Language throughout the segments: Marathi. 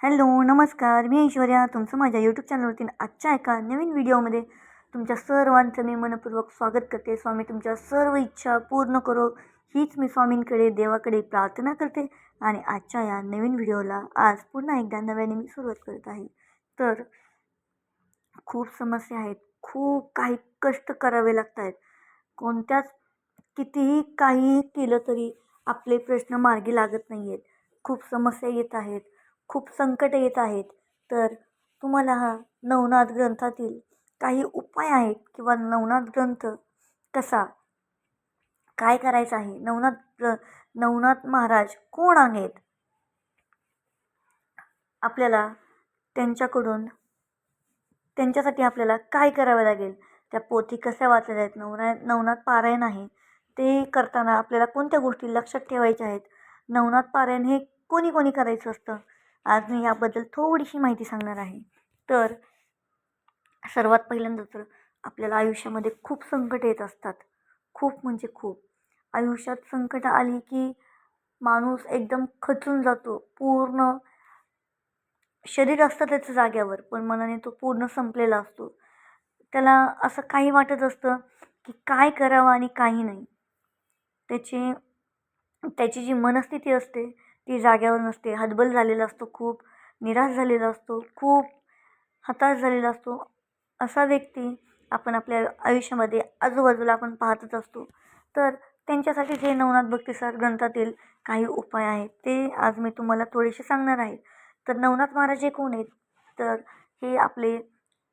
हॅलो नमस्कार. मी ऐश्वर्या. तुमचं माझ्या यूट्यूब चॅनलवरती आजच्या एका नवीन व्हिडिओमध्ये तुमच्या सर्वांचं मी मनपूर्वक स्वागत करते. स्वामी तुमच्या सर्व इच्छा पूर्ण करो. हीच मी स्वामींकडे देवाकडे प्रार्थना करते आणि आजच्या या नवीन व्हिडिओला आज पुन्हा एकदा नव्याने मी सुरुवात करत आहे. तर खूप समस्या आहेत. खूप काही कष्ट करावे लागत आहेत कोणत्याच कितीही काहीही केलं तरी आपले प्रश्न मार्गी लागत नाही आहेत खूप समस्या येत आहेत. खूप संकट येत आहेत. तर तुम्हाला हा नवनाथ ग्रंथातील काही उपाय आहेत किंवा नवनाथ ग्रंथ कसा? काय करायचं आहे? नवनाथ ग्र नवनाथ महाराज कोण आहेत? आपल्याला त्यांच्याकडून त्यांच्यासाठी आपल्याला काय करावं लागेल? त्या पोथी कशा वाचल्या आहेत? नवना नवनाथ पारायण आहे. ते करताना आपल्याला कोणत्या गोष्टी लक्षात ठेवायच्या आहेत? नवनाथ पारायण हे कोणी कोणी करायचं असतं? आज मी याबद्दल थोडीशी माहिती सांगणार आहे. तर सर्वात पहिल्यांदा तर आपल्याला आयुष्यामध्ये खूप संकट येत असतात. खूप म्हणजे खूप. आयुष्यात संकट आली की माणूस एकदम खचून जातो. पूर्ण शरीर असतं त्याचं जाग्यावर पण मनाने तो पूर्ण संपलेला असतो. त्याला असं काही वाटत असतं की काय करावं आणि काही नाही. त्याची त्याची जी मनस्थिती असते ती जाग्यावर नसते. हतबल झालेला असतो खूप. निराश झालेला असतो. खूप हताश झालेला असतो. असा व्यक्ती आपण आपल्या आयुष्यामध्ये आजूबाजूला आपण पाहतच असतो. तर त्यांच्यासाठी जे नवनाथ भक्तीसार ग्रंथातील काही उपाय आहेत ते आज मी तुम्हाला थोडेसे सांगणार आहे. तर नवनाथ महाराज हे कोण आहेत? तर हे आपले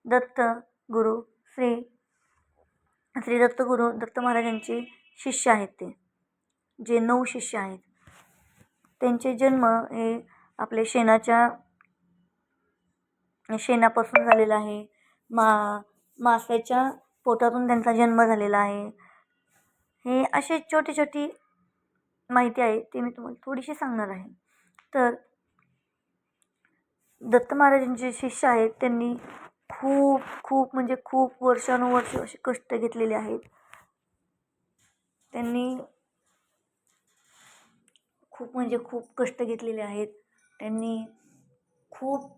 दत्त गुरु श्री श्री दत्तगुरू दत्त महाराजांचे शिष्य आहेत ते. जे नऊ शिष्य आहेत. त्यांचे जन्म हे आपले शेणाच्या शेणापासून झालेला आहे. मा मासाच्या पोटातून त्यांचा जन्म झालेला आहे. हे असे छोटी छोटी माहिती आहे ती मी तुम्हाला थोडीशी सांगणार आहे. तर दत्त महाराजांचे शिष्य आहेत त्यांनी खूप खूप म्हणजे खूप वर्षानुवर्ष असे कष्ट घेतलेले आहेत. त्यांनी खूप म्हणजे खूप कष्ट घेतलेले आहेत. त्यांनी खूप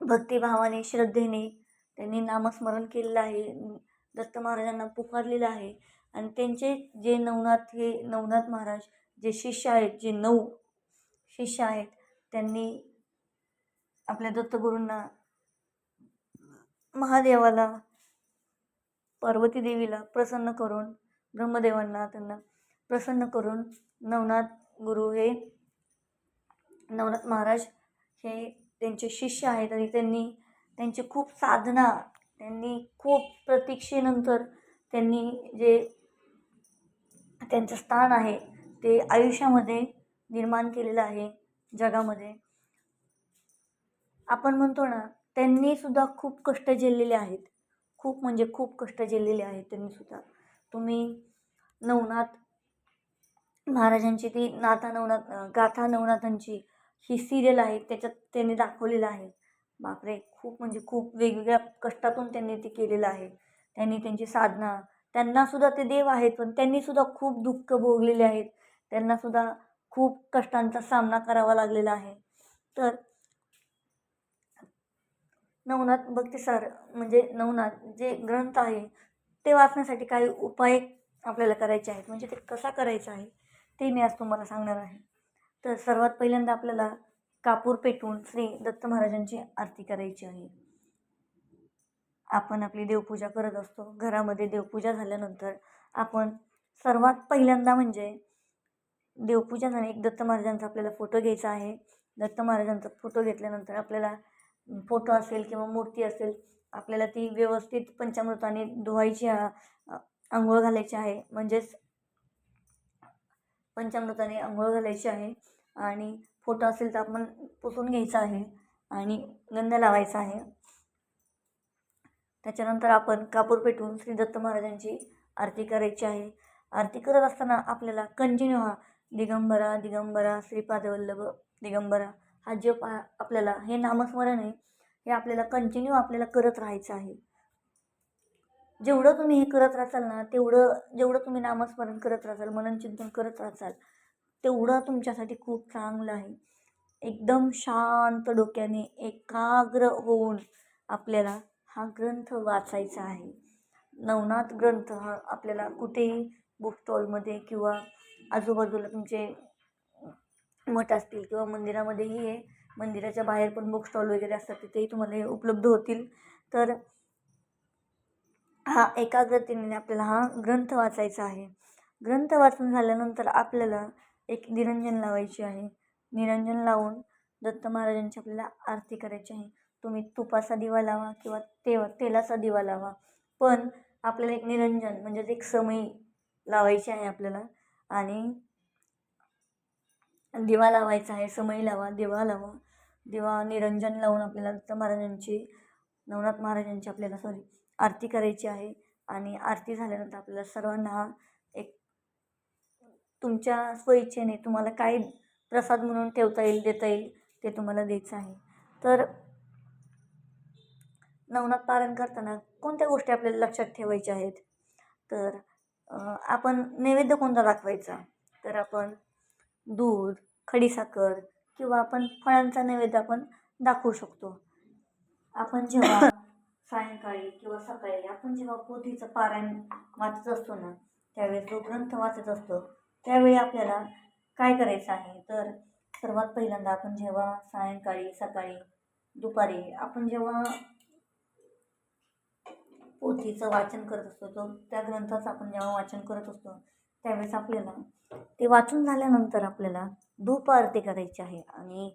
भक्तिभावाने श्रद्धेने त्यांनी नामस्मरण केलेलं आहे. दत्त महाराजांना पुकारलेलं आहे. आणि त्यांचे जे नवनाथ हे नवनाथ महाराज जे शिष्य आहेत जे नऊ शिष्य आहेत त्यांनी आपल्या दत्तगुरूंना महादेवाला पार्वती देवीला प्रसन्न करून ब्रह्मदेवांना त्यांना प्रसन्न करून नवनाथ गुरु हे नवनाथ महाराज हे त्यांचे शिष्य आहेत आणि त्यांनी त्यांची खूप साधना त्यांनी खूप प्रतीक्षेनंतर त्यांनी जे त्यांचं स्थान आहे ते आयुष्यामध्ये निर्माण केलेलं आहे जगामध्ये. आपण म्हणतो ना त्यांनी सुद्धा खूप कष्ट झेललेले आहेत. खूप म्हणजे खूप कष्ट झेललेले आहेत त्यांनी सुद्धा. तुम्ही नवनाथ महाराजांची ती नाथा नवनाथ गाथा नवनाथांची ही सिरियल आहे त्याच्यात त्यांनी दाखवलेलं आहे. बापरे खूप म्हणजे खूप वेगवेगळ्या कष्टातून त्यांनी ते केलेलं आहे. त्यांनी त्यांची साधना त्यांनासुद्धा ते देव आहेत पण त्यांनीसुद्धा खूप दुःख भोगलेले आहेत. त्यांनासुद्धा खूप कष्टांचा सामना करावा लागलेला आहे. तर नवनाथ भक्तिसार म्हणजे नवनाथ जे ग्रंथ आहे ते वाचण्यासाठी काही उपाय आपल्याला करायचे आहेत. म्हणजे ते कसा करायचा आहे? ते मी आज तुम्हाला सांगणार आहे. तर सर्वात पहिल्यांदा आपल्याला कापूर पेटून श्री दत्त महाराजांची आरती करायची आहे. आपण आपली देवपूजा करत असतो. घरामध्ये देवपूजा झाल्यानंतर आपण सर्वात पहिल्यांदा म्हणजे देवपूजा झाली एक दत्त महाराजांचा आपल्याला फोटो घ्यायचा आहे. दत्त महाराजांचा फोटो घेतल्यानंतर आपल्याला फोटो असेल किंवा मूर्ती असेल आपल्याला ती व्यवस्थित पंचामृताने धुवायची आंघोळ घालायची आहे. म्हणजेच पंचामृताने आंघोळ घालायची आहे आणि फोटो असेल तर आपण पुसून घ्यायचा आहे आणि गंध लावायचा आहे. त्याच्यानंतर आपण कापूर पेटवून श्री दत्त महाराजांची आरती करायची आहे. आरती करत असताना आपल्याला कंटिन्यू हा दिगंबरा दिगंबरा श्रीपादवल्लभ दिगंबरा हा जप आपल्याला हे नामस्मरण आहे हे आपल्याला कंटिन्यू आपल्याला करत राहायचं आहे. जेवढं तुम्ही हे करत राहाल ना तेवढं जेवढं तुम्ही नामस्मरण करत राहाल मनन चिंतन करत राहाल तेवढं तुमच्यासाठी खूप चांगलं आहे. एकदम शांत डोक्याने एकाग्र होऊन आपल्याला हा ग्रंथ वाचायचा आहे. नवनाथ ग्रंथ हा आपल्याला कुठेही बुक स्टॉलमध्ये किंवा आजूबाजूला तुमचे मठ असतील किंवा मंदिरामध्येही हे मंदिराच्या बाहेर पण बुक स्टॉल वगैरे असतात तिथेही तुम्हाला हे उपलब्ध होतील. तर हा एकाग्रतेने आपल्याला हा ग्रंथ वाचायचा आहे. ग्रंथ वाचून झाल्यानंतर आपल्याला एक निरंजन लावायची आहे. निरंजन लावून दत्त महाराजांची आपल्याला आरती करायची आहे. तुम्ही तुपाचा दिवा लावा किंवा तेव तेलाचा दिवा लावा. पण आपल्याला एक निरंजन म्हणजेच एक समई लावायची आहे आपल्याला. आणि दिवा लावायचा आहे समई लावा दिवा लावा. दिवा निरंजन लावून आपल्याला दत्त महाराजांची नवनाथ महाराजांची आपल्याला सॉरी आरती करायची आहे आणि आरती झाल्यानंतर आपल्याला सर्वांना एक तुमच्या स्वइच्छेने तुम्हाला काय प्रसाद म्हणून ठेवता येईल देता येईल ते तुम्हाला द्यायचं आहे. तर नवनाथ पारायण करताना कोणत्या गोष्टी आपल्याला लक्षात ठेवायच्या आहेत? तर आपण नैवेद्य कोणता दाखवायचा? तर आपण दूध खडीसाखर किंवा आपण फळांचा नैवेद्य आपण दाखवू शकतो. आपण जेव्हा सायंकाळी किंवा सकाळी आपण जेव्हा पोथीचं पारायण वाचत असतो ना त्यावेळेस जो ग्रंथ वाचत असतो त्यावेळी आपल्याला काय करायचं आहे? तर सर्वात पहिल्यांदा आपण जेव्हा सायंकाळी सकाळी दुपारी आपण जेव्हा पोथीचं वाचन करत असतो तो त्या ग्रंथाचं आपण जेव्हा वाचन करत असतो त्यावेळेस आपल्याला ते वाचून झाल्यानंतर आपल्याला धूप आरती करायची आहे. आणि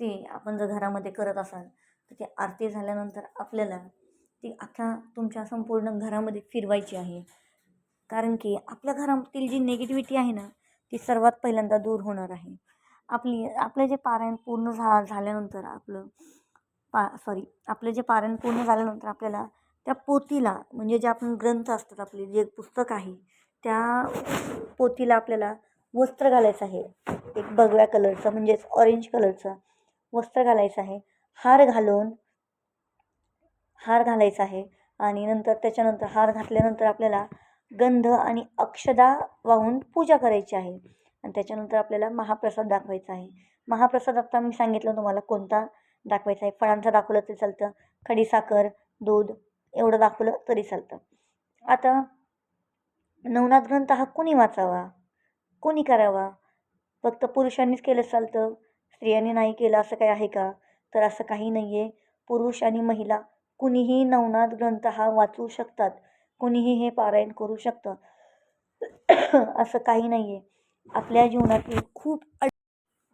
ती आपण जर घरामध्ये करत असाल तर ती आरती झाल्यानंतर आपल्याला ती अख्ख्या तुमच्या संपूर्ण घरामध्ये फिरवायची आहे. कारण की आपल्या घरातील जी निगेटिव्हिटी आहे ना ती सर्वात पहिल्यांदा दूर होणार आहे. आपली आपलं जे पारायण पूर्ण झा झाल्यानंतर आपलं पा सॉरी आपलं जे पारायण पूर्ण झाल्यानंतर आपल्याला त्या पोथीला म्हणजे जे आपण ग्रंथ असतात आपले जे पुस्तक आहे त्या पोथीला आपल्याला वस्त्र घालायचं आहे. एक बगळ्या कलरचं म्हणजेच ऑरेंज कलरचं वस्त्र घालायचं आहे. हार घालून हार घालायचा आहे. आणि नंतर त्याच्यानंतर हार घातल्यानंतर आपल्याला गंध आणि अक्षदा वाहून पूजा करायची आहे. आणि त्याच्यानंतर आपल्याला महाप्रसाद दाखवायचा आहे. महाप्रसाद आत्ता मी सांगितलं तुम्हाला कोणता दाखवायचा आहे. फळांचा दाखवलं तरी चालतं. खडीसाखर दूध एवढं दाखवलं तरी चालतं. आता नवनाथ ग्रंथ हा कोणी वाचावा? कोणी करावा? फक्त पुरुषांनीच केलं चालतं? स्त्रियांनी नाही केलं असं काही आहे का? तर असं काही नाही आहे पुरुष आणि महिला कुणीही नवनाथ ग्रंथ हा वाचू शकतात. कुणीही हे पारायण करू शकतं. असं काही नाही आहे आपल्या जीवनातील खूप अड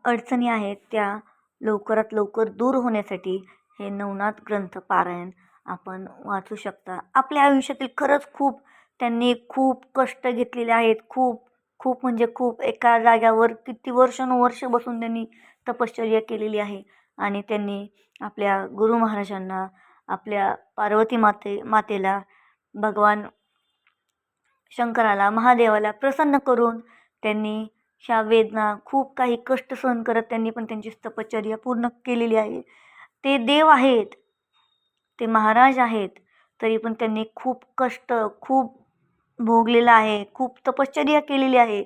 अडचणी आहेत त्या लवकरात लवकर दूर होण्यासाठी हे नवनाथ ग्रंथ पारायण आपण वाचू शकता. आपल्या आयुष्यातील खरंच खूप त्यांनी खूप कष्ट घेतलेले आहेत. खूप खूप म्हणजे खूप एका जाग्यावर किती वर्षानुवर्ष बसून त्यांनी तपश्चर्या केलेली आहे. आणि त्यांनी आपल्या गुरु महाराजांना आपल्या पार्वती माते मातेला भगवान शंकराला महादेवाला प्रसन्न करून त्यांनी ह्या वेदना खूप काही कष्ट सहन करत त्यांनी पण त्यांची तपश्चर्या पूर्ण केलेली आहे. ते देव आहेत ते महाराज आहेत तरी पण त्यांनी खूप कष्ट खूप भोगलेलं आहे खूप तपश्चर्या केलेली आहे.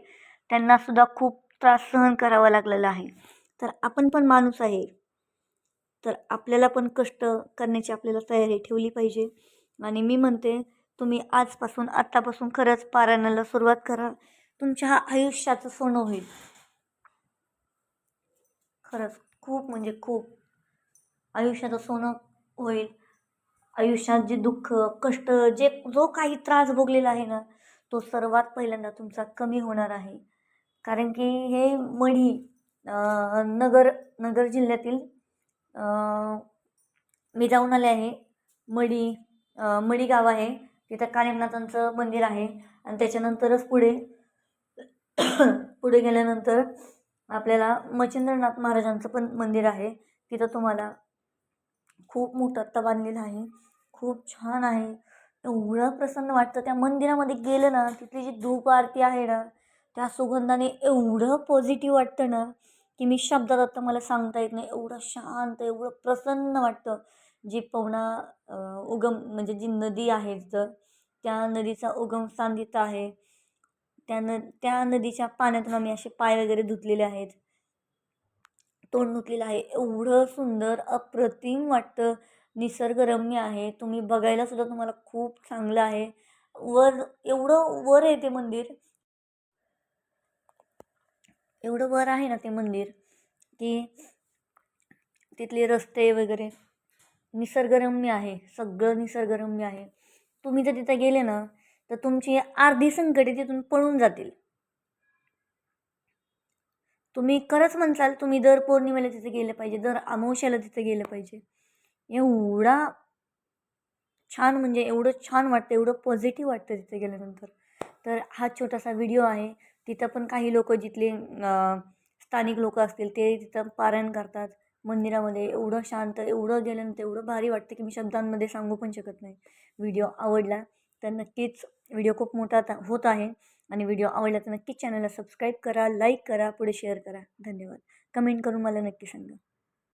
त्यांनासुद्धा खूप त्रास सहन करावा लागलेला आहे. तर आपण पण माणूस आहे. तर आपल्याला पण कष्ट करण्याची आपल्याला तयारी ठेवली पाहिजे. आणि मी म्हणते तुम्ही आजपासून आत्तापासून खरंच पारायणाला सुरुवात करा. तुमच्या हा आयुष्याचं सोनं होईल. खरंच खूप म्हणजे खूप. आयुष्याचं सोनं होईल. आयुष्यात जे दुःख कष्ट जे जो काही त्रास भोगलेला आहे ना तो सर्वात पहिल्यांदा तुमचा कमी होणार आहे. कारण की हे मढी नगर नगर जिल्ह्यातील मी जाऊन आले आहे. मढी मडी गाव आहे. तिथं कानिमनाथांचं मंदिर आहे. आणि त्याच्यानंतरच पुढे पुढे गेल्यानंतर आपल्याला मच्छिंद्रनाथ महाराजांचं पण मंदिर आहे. तिथं तुम्हाला खूप मोठं आत्ता बांधलेलं आहे. खूप छान आहे. एवढं प्रसन्न वाटतं. त्या मंदिरामध्ये गेलं ना तिथली जी धूप आरती आहे ना त्या सुगंधाने एवढं पॉझिटिव्ह वाटतं ना की मी शब्दात आता मला सांगता येत नाही. एवढं शांत एवढं प्रसन्न वाटतं. जी पवना उगम म्हणजे जी नदी आहे तर त्या नदीचा उगम स्थान तिथं आहे. त्या न त्या नदीच्या पाण्यातून आम्ही असे पाय वगैरे धुतलेले आहेत. तोंड धुतलेलं आहे. एवढं सुंदर अप्रतिम वाटतं. निसर्गरम्य आहे. तुम्ही बघायला सुद्धा तुम्हाला खूप चांगलं आहे. वर एवढं वर आहे ते मंदिर. एवढं वर आहे ना ते मंदिर की तिथले रस्ते वगैरे निसर्गरम्य आहे सगळं निसर्गरम्य आहे. तुम्ही जर तिथं गेले ना तर तुमची अर्धी संकटे तिथून पळून जातील. तुम्ही खरंच म्हणसाल तुम्ही दर पौर्णिमेला तिथे गेलं पाहिजे दर अमावश्याला तिथे गेलं पाहिजे. एवढा छान म्हणजे एवढं छान वाटतं एवढं पॉझिटिव्ह वाटतं तिथे गेल्यानंतर. तर हा छोटासा व्हिडिओ आहे. तिथं पण काही लोक जिथले स्थानिक लोक असतील ते तिथं पारायण करतात मंदिरामध्ये. एवढं शांत एवढं गेल्यानंतर एवढं भारी वाटतं की मी शब्दांमध्ये सांगू पण शकत नाही. व्हिडिओ आवडला तर नक्कीच व्हिडिओ खूप मोठा होत आहे आणि व्हिडिओ आवडला तर नक्कीच चॅनलला सबस्क्राईब करा लाईक करा पुढे शेअर करा. धन्यवाद. कमेंट करून मला नक्की सांगा.